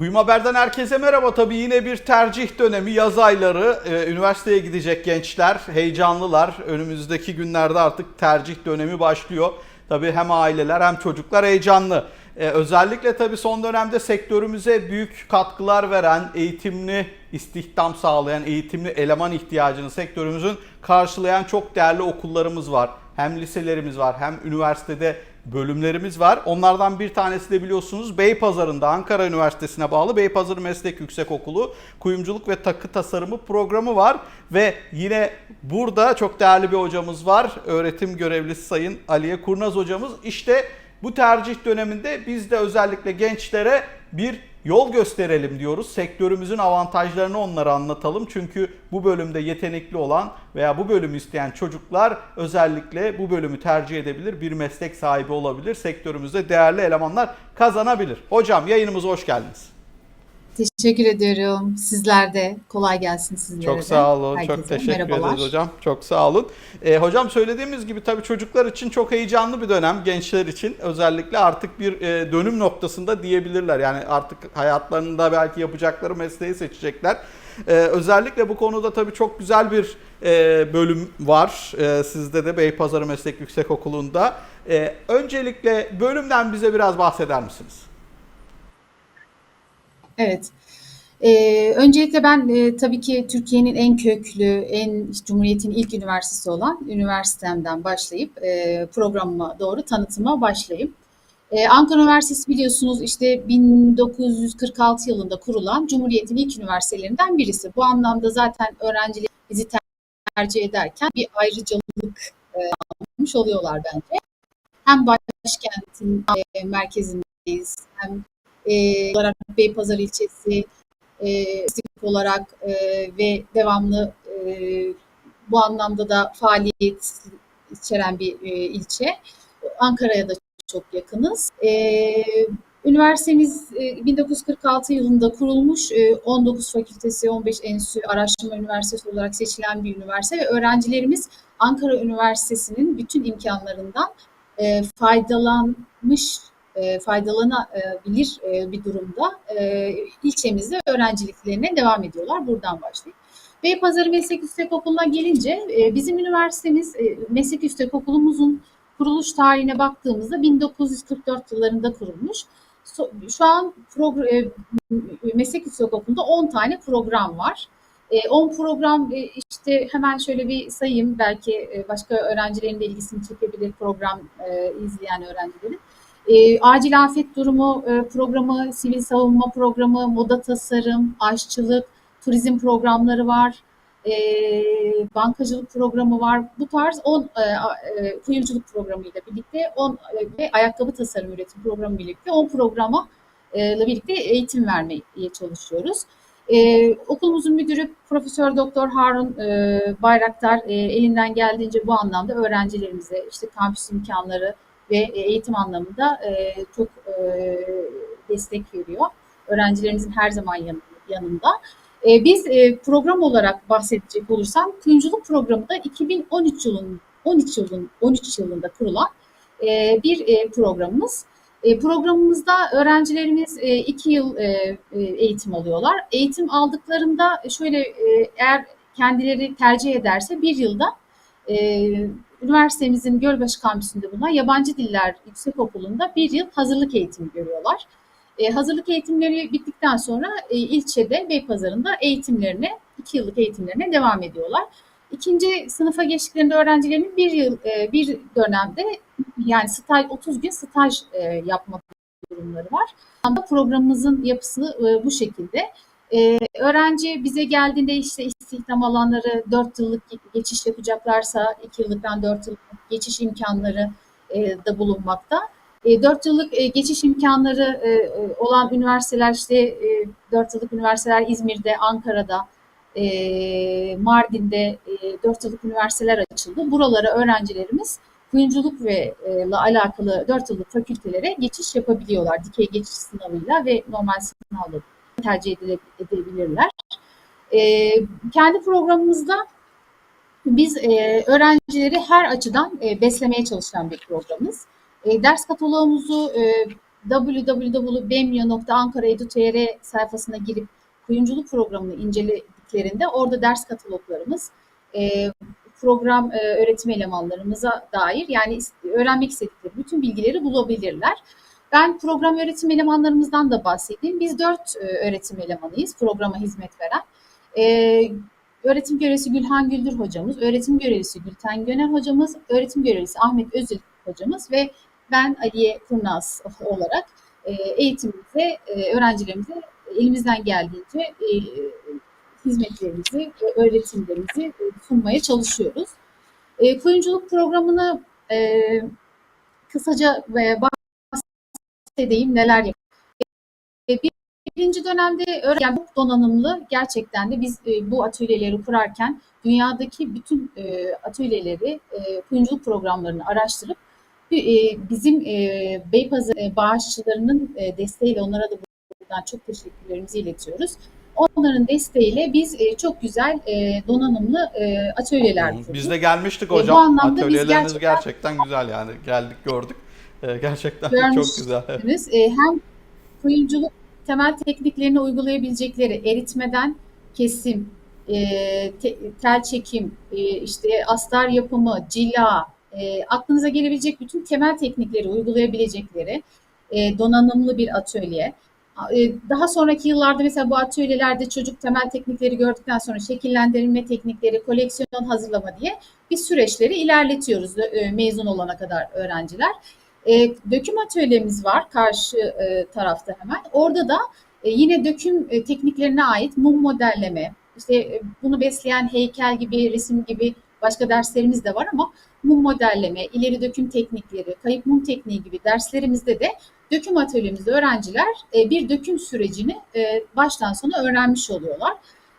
Kuyum Haber'den herkese merhaba. Tabii yine bir tercih dönemi, yaz ayları. Ee, üniversiteye gidecek gençler heyecanlılar. Önümüzdeki günlerde artık tercih dönemi başlıyor. Tabii hem aileler hem çocuklar heyecanlı. Ee, özellikle tabii son dönemde sektörümüze büyük katkılar veren, eğitimli istihdam sağlayan, eğitimli eleman ihtiyacını sektörümüzün karşılayan çok değerli okullarımız var. Hem liselerimiz var hem üniversitede bölümlerimiz var. Onlardan bir tanesi de biliyorsunuz Beypazarı'nda Ankara Üniversitesi'ne bağlı Beypazarı Meslek Yüksekokulu Kuyumculuk ve Takı Tasarımı programı var. Ve yine burada çok değerli bir hocamız var. Öğretim görevlisi Sayın Aliye Kurnaz hocamız. İşte bu tercih döneminde biz de özellikle gençlere bir yol gösterelim diyoruz. Sektörümüzün avantajlarını onlara anlatalım. Çünkü bu bölümde yetenekli olan veya bu bölümü isteyen çocuklar özellikle bu bölümü tercih edebilir, bir meslek sahibi olabilir. Sektörümüzde değerli elemanlar kazanabilir. Hocam yayınımıza hoş geldiniz. Teşekkür ediyorum. Sizler de kolay gelsin sizlere Çok de. sağ olun. Herkese çok teşekkür merhabalar. ederiz hocam. Çok sağ olun. Ee, hocam söylediğimiz gibi tabii çocuklar için çok heyecanlı bir dönem. Gençler için özellikle artık bir e, dönüm noktasında diyebilirler. Yani artık hayatlarında belki yapacakları mesleği seçecekler. Ee, özellikle bu konuda tabii çok güzel bir e, bölüm var. E, sizde de Beypazarı Meslek Yüksekokulu'nda. E, öncelikle bölümden bize biraz bahseder misiniz? Evet. Ee, öncelikle ben e, tabii ki Türkiye'nin en köklü, en Cumhuriyet'in ilk üniversitesi olan üniversitemden başlayıp e, programıma doğru tanıtıma başlayayım. Ee, Ankara Üniversitesi biliyorsunuz işte 1946 yılında kurulan Cumhuriyet'in ilk üniversitelerinden birisi. Bu anlamda zaten öğrenciler bizi tercih ederken bir ayrıcalık e, almış oluyorlar bence. Hem başkentin e, merkezindeyiz hem e, olarak Beypazarı ilçesi e, olarak e, ve devamlı e, bu anlamda da faaliyet içeren bir e, ilçe. Ankara'ya da çok yakınız. E, üniversitemiz e, 1946 yılında kurulmuş. E, 19 fakültesi, 15 enstitü, araştırma üniversitesi olarak seçilen bir üniversite ve öğrencilerimiz Ankara Üniversitesi'nin bütün imkanlarından e, faydalanmış faydalanabilir e, bir durumda e, ilçemizde öğrenciliklerine devam ediyorlar. Buradan başlayayım. Beypazarı Meslek Yüksekokulu'na gelince e, bizim üniversitemiz e, Meslek Yüksekokulumuzun kuruluş tarihine baktığımızda 1944 yıllarında kurulmuş. Şu an e, Meslek Yüksekokulu'nda 10 tane program var. E, 10 program e, işte hemen şöyle bir sayayım belki e, başka öğrencilerin de ilgisini çekebilir program e, izleyen öğrencilerin. E, acil afet durumu e, programı, sivil savunma programı, moda tasarım, aşçılık, turizm programları var. E, bankacılık programı var. Bu tarz 10 e, e, kuyumculuk programıyla birlikte 10 e, ve ayakkabı tasarım üretim programı birlikte 10 programa ile birlikte eğitim vermeye çalışıyoruz. Ee, okulumuzun müdürü Profesör Doktor Harun e, Bayraktar e, elinden geldiğince bu anlamda öğrencilerimize işte kampüs imkanları ve eğitim anlamında e, çok e, destek veriyor. Öğrencilerimizin her zaman yan, yanında. E, biz e, program olarak bahsedecek olursam kuyumculuk programı da 2013 yılın 13 yılın 13 yılında kurulan e, bir e, programımız. E, programımızda öğrencilerimiz e, iki yıl e, e, eğitim alıyorlar. Eğitim aldıklarında şöyle e, eğer kendileri tercih ederse bir yılda e, üniversitemizin Gölbaşı kampüsünde bulunan Yabancı Diller Yüksekokulu'nda bir yıl hazırlık eğitimi görüyorlar. E, hazırlık eğitimleri bittikten sonra e, ilçede Beypazarı'nda eğitimlerine, iki yıllık eğitimlerine devam ediyorlar. İkinci sınıfa geçtiklerinde öğrencilerin bir yıl, e, bir dönemde yani staj 30 gün staj e, yapma durumları var. Programımızın yapısı e, bu şekilde. E, öğrenci bize geldiğinde işte istihdam alanları 4 yıllık geçiş yapacaklarsa 2 yıllıktan 4 yıllık geçiş imkanları e, da bulunmakta. E, 4 yıllık e, geçiş imkanları e, olan üniversiteler işte e, 4 yıllık üniversiteler İzmir'de, Ankara'da, e, Mardin'de e, 4 yıllık üniversiteler açıldı. Buralara öğrencilerimiz kuyumculuk ve ile alakalı 4 yıllık fakültelere geçiş yapabiliyorlar. Dikey geçiş sınavıyla ve normal sınavla tercih edebilirler. E, kendi programımızda biz e, öğrencileri her açıdan e, beslemeye çalışan bir programımız. E, ders kataloğumuzu e, www.bemya.ankara.edu.tr sayfasına girip kuyumculuk programını incelediklerinde orada ders kataloglarımız, e, program e, öğretim elemanlarımıza dair yani öğrenmek istedikleri bütün bilgileri bulabilirler. Ben program öğretim elemanlarımızdan da bahsedeyim. Biz dört e, öğretim elemanıyız programa hizmet veren. E, öğretim görevlisi Gülhan Güldür hocamız, öğretim görevlisi Gülten Göner hocamız, öğretim görevlisi Ahmet Özil hocamız ve ben Aliye Kurnaz olarak e, eğitimimize, e, öğrencilerimize elimizden geldiğince e, hizmetlerimizi, e, öğretimlerimizi e, sunmaya çalışıyoruz. E, kuyumculuk programını e, kısaca ve bahsedeyim neler yapıyoruz. E, bir- birinci dönemde öğren- yani çok donanımlı gerçekten de biz e, bu atölyeleri kurarken dünyadaki bütün e, atölyeleri, kuyumculuk programlarını araştırıp bizim Beypazarı bağışçılarının desteğiyle onlara da buradan çok teşekkürlerimizi iletiyoruz. Onların desteğiyle biz çok güzel donanımlı atölyeler kurduk. Biz de gelmiştik hocam. bu anlamda Atölyeleriniz gerçekten- gerçekten güzel yani. Geldik gördük. E, gerçekten çok güzel. Biz, e, hem kuyumculuk temel tekniklerini uygulayabilecekleri eritmeden kesim, e, te- tel çekim, e, işte astar yapımı, cila, e, aklınıza gelebilecek bütün temel teknikleri uygulayabilecekleri e, donanımlı bir atölye. E, Daha sonraki yıllarda mesela bu atölyelerde çocuk temel teknikleri gördükten sonra şekillendirme teknikleri, koleksiyon hazırlama diye bir süreçleri ilerletiyoruz e, mezun olana kadar öğrenciler. E, döküm atölyemiz var karşı e, tarafta hemen. Orada da e, yine döküm e, tekniklerine ait mum modelleme, işte e, bunu besleyen heykel gibi, resim gibi başka derslerimiz de var ama mum modelleme, ileri döküm teknikleri, kayıp mum tekniği gibi derslerimizde de döküm atölyemizde öğrenciler e, bir döküm sürecini e, baştan sona öğrenmiş oluyorlar.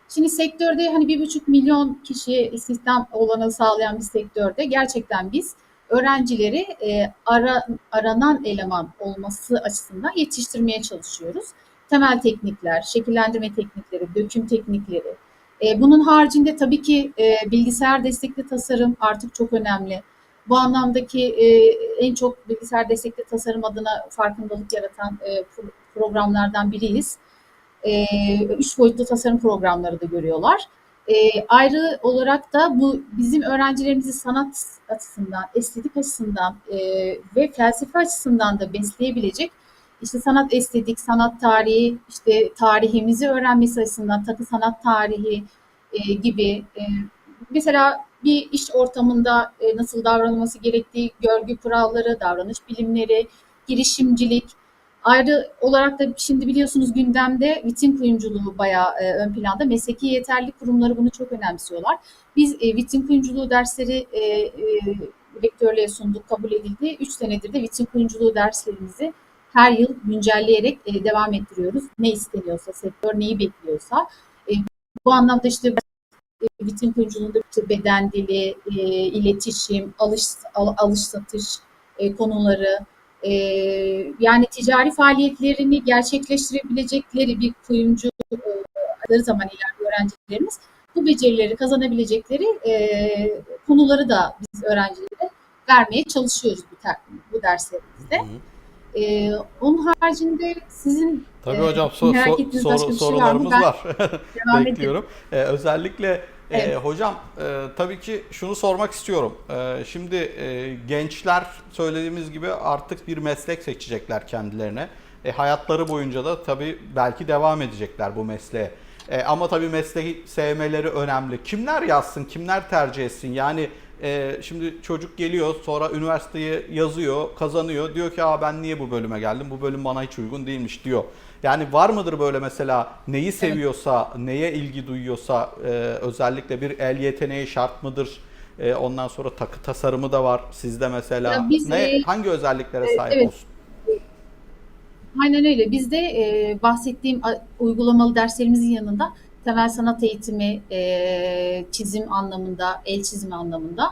Şimdi sektörde hani bir buçuk milyon kişiye istihdam olanağı sağlayan bir sektörde gerçekten biz öğrencileri e, ara, aranan eleman olması açısından yetiştirmeye çalışıyoruz. Temel teknikler, şekillendirme teknikleri, döküm teknikleri. E, bunun haricinde tabii ki e, bilgisayar destekli tasarım artık çok önemli. Bu anlamdaki e, en çok bilgisayar destekli tasarım adına farkındalık yaratan e, pro- programlardan biriyiz. E, üç boyutlu tasarım programları da görüyorlar. E, ayrı olarak da bu bizim öğrencilerimizi sanat açısından, estetik açısından e, ve felsefe açısından da besleyebilecek işte sanat estetik, sanat tarihi, işte tarihimizi öğrenmesi açısından takı sanat tarihi e, gibi e, mesela bir iş ortamında e, nasıl davranılması gerektiği, görgü kuralları, davranış bilimleri, girişimcilik, Ayrı olarak da şimdi biliyorsunuz gündemde vitrin kuyumculuğu bayağı e, ön planda. Mesleki yeterlilik kurumları bunu çok önemsiyorlar. Biz e, vitrin kuyumculuğu dersleri e, e, rektörlüğe sunduk, kabul edildi. 3 senedir de vitrin kuyumculuğu derslerimizi her yıl güncelleyerek e, devam ettiriyoruz. Ne isteniyorsa, sektör neyi bekliyorsa. Bu anlamda işte vitrin kuyumculuğunda işte beden dili, iletişim, alış, al- alış satış konuları, e, yani ticari faaliyetlerini gerçekleştirebilecekleri bir kuyumcu e, zaman ileride öğrencilerimiz bu becerileri kazanabilecekleri e, konuları da biz öğrencilere vermeye çalışıyoruz bu, ter, bu derslerimizde. Hı hı. E, onun haricinde sizin Tabii e, hocam so- so- soru- şey var mı? sorularımız var. edeyim. Bekliyorum. Ee, özellikle e, Evet. hocam e, tabii ki şunu sormak istiyorum. E, şimdi e, gençler söylediğimiz gibi artık bir meslek seçecekler kendilerine. E, hayatları boyunca da tabii belki devam edecekler bu mesleğe. E, ama tabii mesleği sevmeleri önemli. Kimler yazsın, kimler tercih etsin? Yani e, şimdi çocuk geliyor sonra üniversiteyi yazıyor, kazanıyor. Diyor ki Aa, ben niye bu bölüme geldim? Bu bölüm bana hiç uygun değilmiş diyor. Yani var mıdır böyle mesela neyi seviyorsa, neye ilgi duyuyorsa e, özellikle bir el yeteneği şart mıdır? E, ondan sonra takı tasarımı da var sizde mesela. Ya biz, ne e, hangi özelliklere e, sahip evet. olsun? Aynen öyle. Bizde e, bahsettiğim uygulamalı derslerimizin yanında temel sanat eğitimi, e, çizim anlamında, el çizimi anlamında,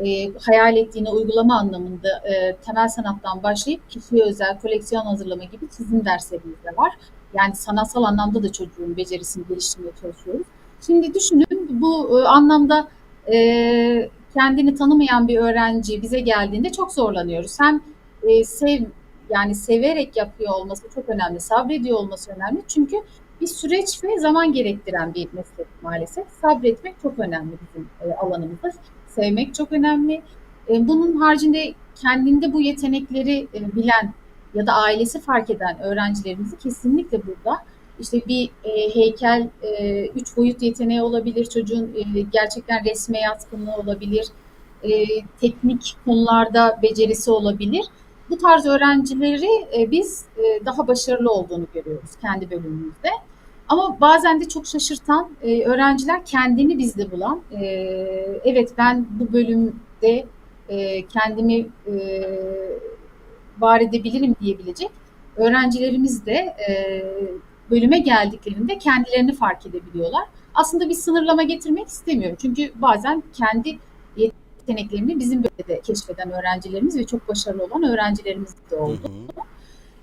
e, hayal ettiğini uygulama anlamında e, temel sanattan başlayıp kişiye özel koleksiyon hazırlama gibi çizim derslerimiz de var. Yani sanatsal anlamda da çocuğun becerisini geliştirmeye çalışıyoruz. Şimdi düşünün bu e, anlamda e, kendini tanımayan bir öğrenci bize geldiğinde çok zorlanıyoruz. Hem e, sev yani severek yapıyor olması çok önemli, sabrediyor olması önemli. Çünkü bir süreç ve zaman gerektiren bir meslek maalesef. Sabretmek çok önemli bizim e, alanımızda. Sevmek çok önemli. E, bunun haricinde kendinde bu yetenekleri e, bilen ya da ailesi fark eden öğrencilerimizi kesinlikle burada işte bir e, heykel, üç boyut yeteneği olabilir, çocuğun gerçekten resme yatkınlığı olabilir, teknik konularda becerisi olabilir. Bu tarz öğrencileri biz daha başarılı olduğunu görüyoruz kendi bölümümüzde. Ama bazen de çok şaşırtan e, öğrenciler kendini bizde bulan, e, evet ben bu bölümde e, kendimi e, var edebilirim diyebilecek öğrencilerimiz de e, bölüme geldiklerinde kendilerini fark edebiliyorlar. Aslında bir sınırlama getirmek istemiyorum. Çünkü bazen kendi yeteneklerini bizim bölümde keşfeden öğrencilerimiz ve çok başarılı olan öğrencilerimiz de oldu. Hı hı.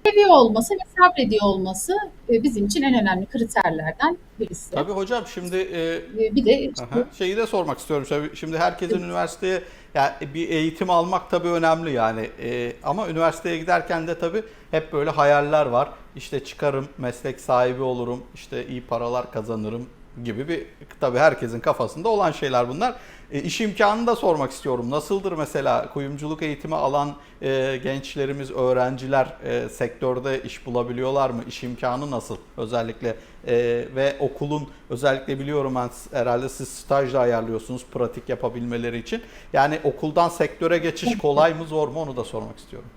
Seviyor olması ve sabrediyor olması e, bizim için en önemli kriterlerden birisi. Tabii hocam şimdi e, E, Bir de işte Aha, Şeyi de sormak istiyorum. Tabii Şimdi herkesin üniversiteye yani bir eğitim almak tabii önemli yani. Ee, ama üniversiteye giderken de tabii hep böyle hayaller var. İşte çıkarım, meslek sahibi olurum, işte iyi paralar kazanırım gibi bir tabii herkesin kafasında olan şeyler bunlar. E, iş imkanını da sormak istiyorum. Nasıldır mesela kuyumculuk eğitimi alan e, gençlerimiz, öğrenciler e, sektörde iş bulabiliyorlar mı? İş imkanı nasıl? Özellikle e, ve okulun özellikle biliyorum ben herhalde siz staj da ayarlıyorsunuz pratik yapabilmeleri için. Yani okuldan sektöre geçiş kolay mı zor mu onu da sormak istiyorum.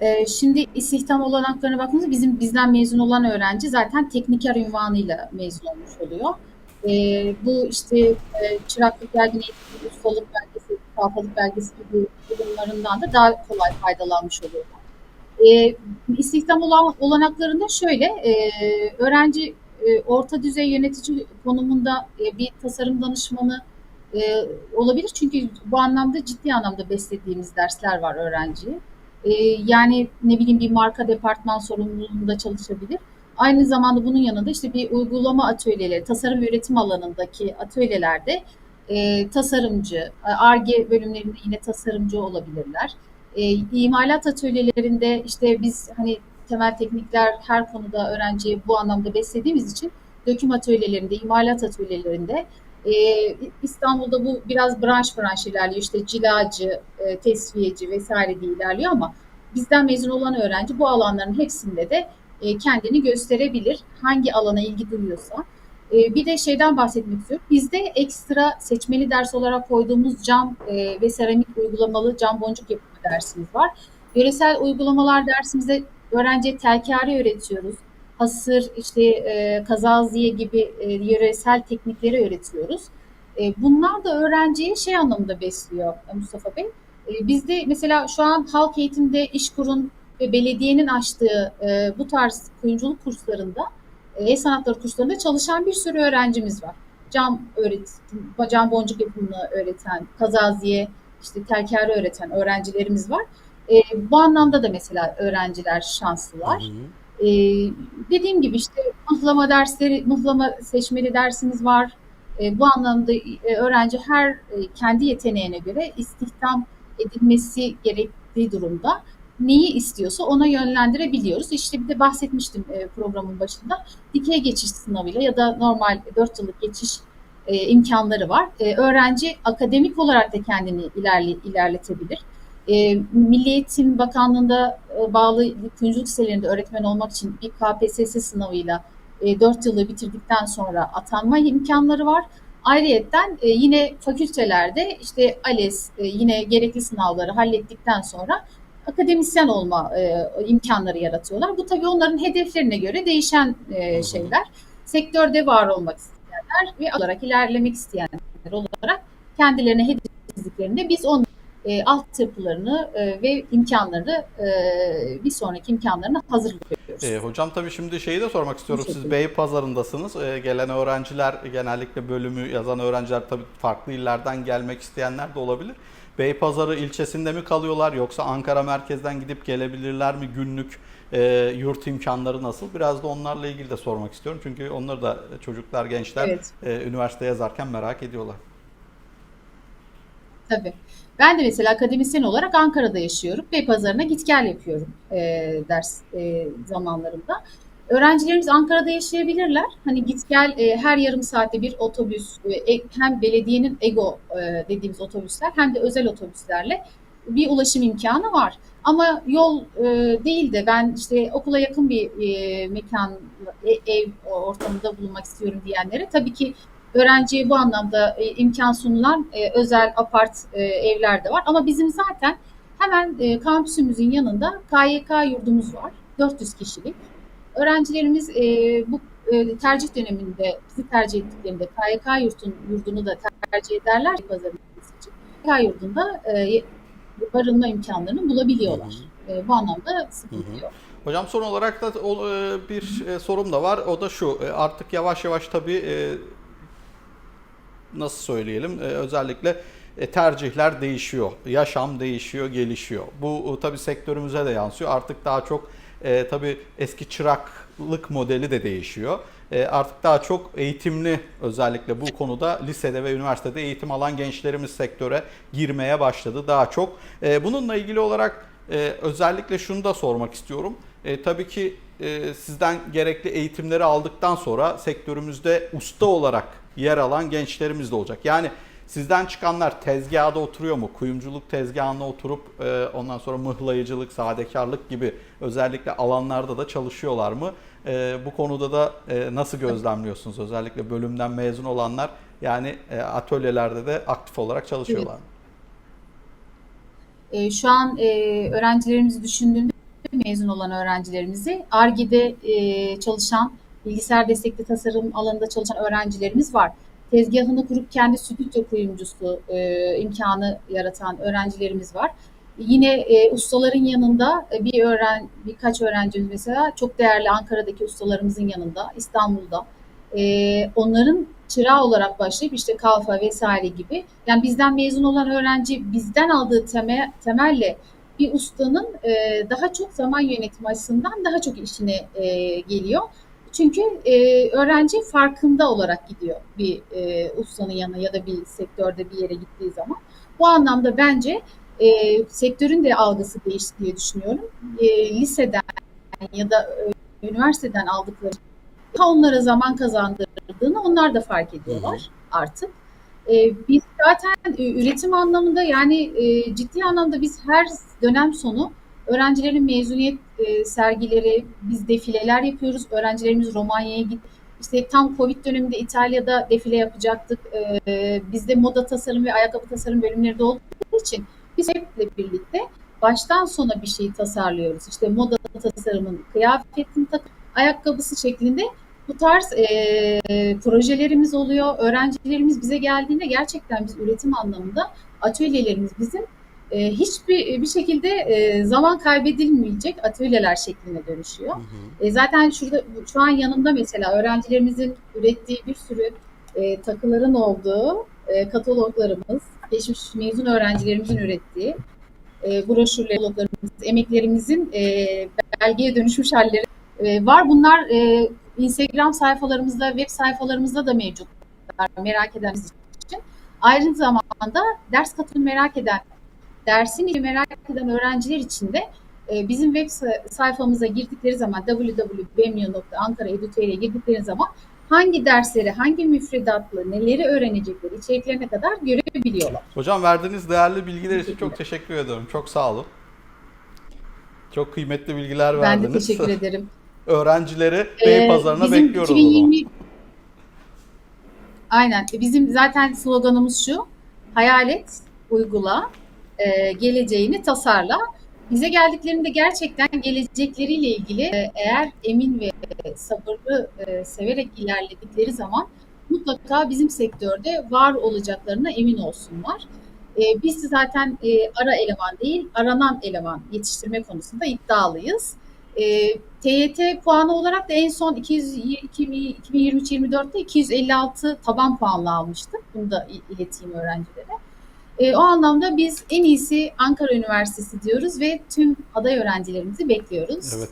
Ee, Şimdi istihdam olanaklarına baktığımızda bizim bizden mezun olan öğrenci zaten tekniker unvanıyla mezun olmuş oluyor. Ee, bu işte e, çıraklık belge, eğitim, ustalık belgesi, kalfalık belgesi gibi durumlarından da daha kolay faydalanmış oluyorlar. Ee, istihdam olan, olanaklarında şöyle, e, öğrenci e, orta düzey yönetici konumunda e, bir tasarım danışmanı e, olabilir. Çünkü bu anlamda ciddi anlamda beslediğimiz dersler var öğrenciye. Ee, yani ne bileyim bir marka departman sorumluluğunda çalışabilir. Aynı zamanda bunun yanında işte bir uygulama atölyeleri, tasarım ve üretim alanındaki atölyelerde e, tasarımcı, Ar-Ge bölümlerinde yine tasarımcı olabilirler. E, imalat atölyelerinde işte biz hani temel teknikler her konuda öğrenciyi bu anlamda beslediğimiz için döküm atölyelerinde, imalat atölyelerinde e, İstanbul'da bu biraz branş branş ilerliyor. İşte cilacı, e, tesviyeci vesaire diye ilerliyor ama bizden mezun olan öğrenci bu alanların hepsinde de e, kendini gösterebilir. Hangi alana ilgi duyuyorsa. E, bir de şeyden bahsetmek istiyorum. Bizde ekstra seçmeli ders olarak koyduğumuz cam e, ve seramik uygulamalı cam boncuk yapımı dersimiz var. Yöresel uygulamalar dersimizde öğrenciye telkari öğretiyoruz. Hasır, işte e, kazaziye gibi e, yöresel teknikleri öğretiyoruz. E, bunlar da öğrenciyi şey anlamında besliyor e, Mustafa Bey. E, bizde mesela şu an halk eğitimde İşkur'un ve belediyenin açtığı e, bu tarz kuyumculuk kurslarında, e, el sanatları kurslarında çalışan bir sürü öğrencimiz var. Cam öğretim, cam boncuk yapımını öğreten, kazaziye, işte telkari öğreten öğrencilerimiz var. E, bu anlamda da mesela öğrenciler şanslılar. Hı hı. Ee, dediğim gibi işte mıhlama dersleri, mıhlama seçmeli dersimiz var. Ee, bu anlamda e, öğrenci her e, kendi yeteneğine göre istihdam edilmesi gerektiği durumda neyi istiyorsa ona yönlendirebiliyoruz. İşte bir de bahsetmiştim e, programın başında. Dikey geçiş sınavıyla ya da normal 4 yıllık geçiş e, imkanları var. E, öğrenci akademik olarak da kendini ilerle, ilerletebilir. E, Milli Eğitim Bakanlığı'nda e, bağlı kuyumculuk liselerinde öğretmen olmak için bir KPSS sınavıyla e, 4 yılı bitirdikten sonra atanma imkanları var. Ayrıyetten e, yine fakültelerde işte ALES e, yine gerekli sınavları hallettikten sonra akademisyen olma e, imkanları yaratıyorlar. Bu tabii onların hedeflerine göre değişen e, şeyler. Sektörde var olmak isteyenler ve olarak ilerlemek isteyenler olarak kendilerine hedef biz onların e, altyapılarını e, ve imkanlarını e, bir sonraki imkanlarını hazırlıyoruz. E, hocam tabii şimdi şeyi de sormak istiyorum. Siz Teşekkür Beypazarı'ndasınız. E, gelen öğrenciler genellikle bölümü yazan öğrenciler tabii farklı illerden gelmek isteyenler de olabilir. Beypazarı ilçesinde mi kalıyorlar yoksa Ankara merkezden gidip gelebilirler mi günlük e, yurt imkanları nasıl? Biraz da onlarla ilgili de sormak istiyorum. Çünkü onları da çocuklar, gençler Evet. e, üniversite yazarken merak ediyorlar. Tabii. Ben de mesela akademisyen olarak Ankara'da yaşıyorum. Beypazarı'na git gel yapıyorum e, ders e, zamanlarımda. Öğrencilerimiz Ankara'da yaşayabilirler. Hani git gel e, her yarım saatte bir otobüs e, hem belediyenin EGO e, dediğimiz otobüsler hem de özel otobüslerle bir ulaşım imkanı var. Ama yol e, değil de ben işte okula yakın bir e, mekan, e, ev ortamında bulunmak istiyorum diyenlere tabii ki öğrenciye bu anlamda e, imkan sunulan e, özel apart e, evler de var. Ama bizim zaten hemen e, kampüsümüzün yanında KYK yurdumuz var. 400 kişilik. Öğrencilerimiz e, bu e, tercih döneminde bizi tercih ettiklerinde KYK yurtun, yurdunu da tercih ederler pazarın için. KYK yurdunda e, barınma imkanlarını bulabiliyorlar. E, bu anlamda sıkıntı yok. Hocam son olarak da e, bir e, sorum da var. O da şu. e, Artık yavaş yavaş tabii nasıl söyleyelim? e, Özellikle e, tercihler değişiyor. Yaşam değişiyor, gelişiyor. Bu e, tabii sektörümüze de yansıyor. Artık daha çok e, tabii eski çıraklık modeli de değişiyor. E, artık daha çok eğitimli özellikle bu konuda lisede ve üniversitede eğitim alan gençlerimiz sektöre girmeye başladı daha çok. E, bununla ilgili olarak e, özellikle şunu da sormak istiyorum. E, tabii ki e, sizden gerekli eğitimleri aldıktan sonra sektörümüzde usta olarak yer alan gençlerimiz de olacak. Yani sizden çıkanlar tezgahda oturuyor mu? Kuyumculuk tezgahına oturup e, ondan sonra mıhlayıcılık, sadekarlık gibi özellikle alanlarda da çalışıyorlar mı? E, bu konuda da e, nasıl gözlemliyorsunuz? Özellikle bölümden mezun olanlar yani e, atölyelerde de aktif olarak çalışıyorlar mı? E, şu an e, öğrencilerimizi düşündüğümde mezun olan öğrencilerimizi ARGE'de e, çalışan, bilgisayar destekli tasarım alanında çalışan öğrencilerimiz var. Tezgahını kurup kendi stüdyo kuyumcusu e, imkanı yaratan öğrencilerimiz var. Yine e, ustaların yanında e, bir öğren birkaç öğrencimiz mesela çok değerli Ankara'daki ustalarımızın yanında, İstanbul'da. E, onların çırağı olarak başlayıp işte kalfa vesaire gibi. Yani bizden mezun olan öğrenci bizden aldığı temel, temelle bir ustanın e, daha çok zaman yönetimi açısından daha çok işine e, geliyor. Çünkü e, öğrenci farkında olarak gidiyor bir e, ustanın yanına ya da bir sektörde bir yere gittiği zaman. Bu anlamda bence e, sektörün de algısı değişti diye düşünüyorum. E, liseden ya da e, üniversiteden aldıkları daha onlara zaman kazandırdığını onlar da fark ediyorlar artık. E, biz zaten e, üretim anlamında yani e, ciddi anlamda biz her dönem sonu öğrencilerin mezuniyet e, sergileri, biz defileler yapıyoruz. Öğrencilerimiz Romanya'ya git. İşte tam Covid döneminde İtalya'da defile yapacaktık. E, bizde moda tasarım ve ayakkabı tasarım bölümleri de olduğu için biz hep birlikte baştan sona bir şeyi tasarlıyoruz. İşte moda tasarımın kıyafetin takım ayakkabısı şeklinde bu tarz e, projelerimiz oluyor. Öğrencilerimiz bize geldiğinde gerçekten biz üretim anlamında atölyelerimiz bizim e, hiçbir bir şekilde e, zaman kaybedilmeyecek atölyeler şekline dönüşüyor. Hı hı. E, zaten şurada şu an yanımda mesela öğrencilerimizin ürettiği bir sürü e, takıların olduğu e, kataloglarımız, geçmiş mezun öğrencilerimizin ürettiği e, broşürler, kataloglarımız, emeklerimizin e, belgeye dönüşmüş halleri e, var. Bunlar e, Instagram sayfalarımızda, web sayfalarımızda da mevcutlar merak edeniniz için. Aynı zamanda ders katılım merak eden, dersin içi merak eden öğrenciler için de e, bizim web sa- sayfamıza girdikleri zaman www.bemyo.ankara.edu.tr'ye girdikleri zaman hangi dersleri, hangi müfredatlı, neleri öğrenecekleri, içeriklerine kadar görebiliyorlar. Hocam verdiğiniz değerli bilgiler için çok teşekkür ediyorum. Çok sağ olun. Çok kıymetli bilgiler Ben verdiniz. de teşekkür ederim. Öğrencileri Ee, Beypazarı'na bizim bekliyoruz o zaman. 2020 Aynen. Bizim zaten sloganımız şu. Hayal et, uygula, e, geleceğini tasarla. Bize geldiklerinde gerçekten gelecekleriyle ilgili e, eğer emin ve sabırlı, e, severek ilerledikleri zaman mutlaka bizim sektörde var olacaklarına emin olsunlar. E, biz zaten e, ara eleman değil, aranan eleman yetiştirme konusunda iddialıyız. E, TYT puanı olarak da en son 2023-24'te 256 taban puanla almıştık. Bunu da il- ileteyim öğrencilere. E, o anlamda biz en iyisi Ankara Üniversitesi diyoruz ve tüm aday öğrencilerimizi bekliyoruz. Evet.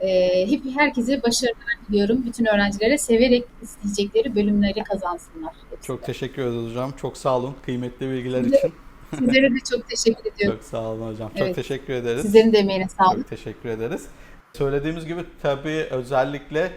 E, hep herkese başarılar diliyorum. Bütün öğrencilere severek isteyecekleri bölümleri kazansınlar. Hepsi Çok teşekkür ederiz hocam. Çok sağ olun kıymetli bilgiler Size- için. Sizlere de çok teşekkür ediyorum. Çok sağ olun hocam. Çok Evet. teşekkür ederiz. Sizlerin de emeğine sağlık. Çok teşekkür ederiz. Söylediğimiz gibi tabii özellikle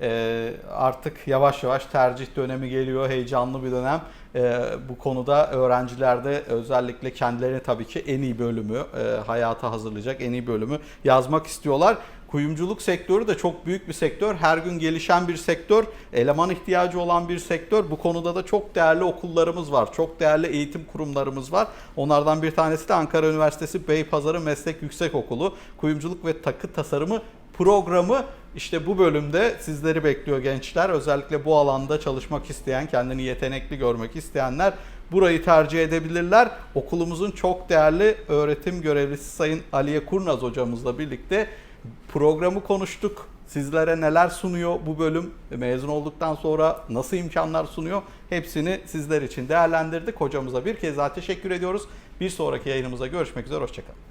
e, artık yavaş yavaş tercih dönemi geliyor. Heyecanlı bir dönem. E, bu konuda öğrenciler de özellikle kendilerini tabii ki en iyi bölümü, e, hayata hazırlayacak en iyi bölümü yazmak istiyorlar. Kuyumculuk sektörü de çok büyük bir sektör. Her gün gelişen bir sektör. Eleman ihtiyacı olan bir sektör. Bu konuda da çok değerli okullarımız var. Çok değerli eğitim kurumlarımız var. Onlardan bir tanesi de Ankara Üniversitesi Beypazarı Meslek Yüksekokulu. Kuyumculuk ve takı tasarımı programı işte bu bölümde sizleri bekliyor gençler. Özellikle bu alanda çalışmak isteyen, kendini yetenekli görmek isteyenler burayı tercih edebilirler. Okulumuzun çok değerli öğretim görevlisi Sayın Aliye Kurnaz hocamızla birlikte programı konuştuk. Sizlere neler sunuyor bu bölüm? Mezun olduktan sonra nasıl imkanlar sunuyor? Hepsini sizler için değerlendirdik. Hocamıza bir kez daha teşekkür ediyoruz. Bir sonraki yayınımızda görüşmek üzere. Hoşçakalın.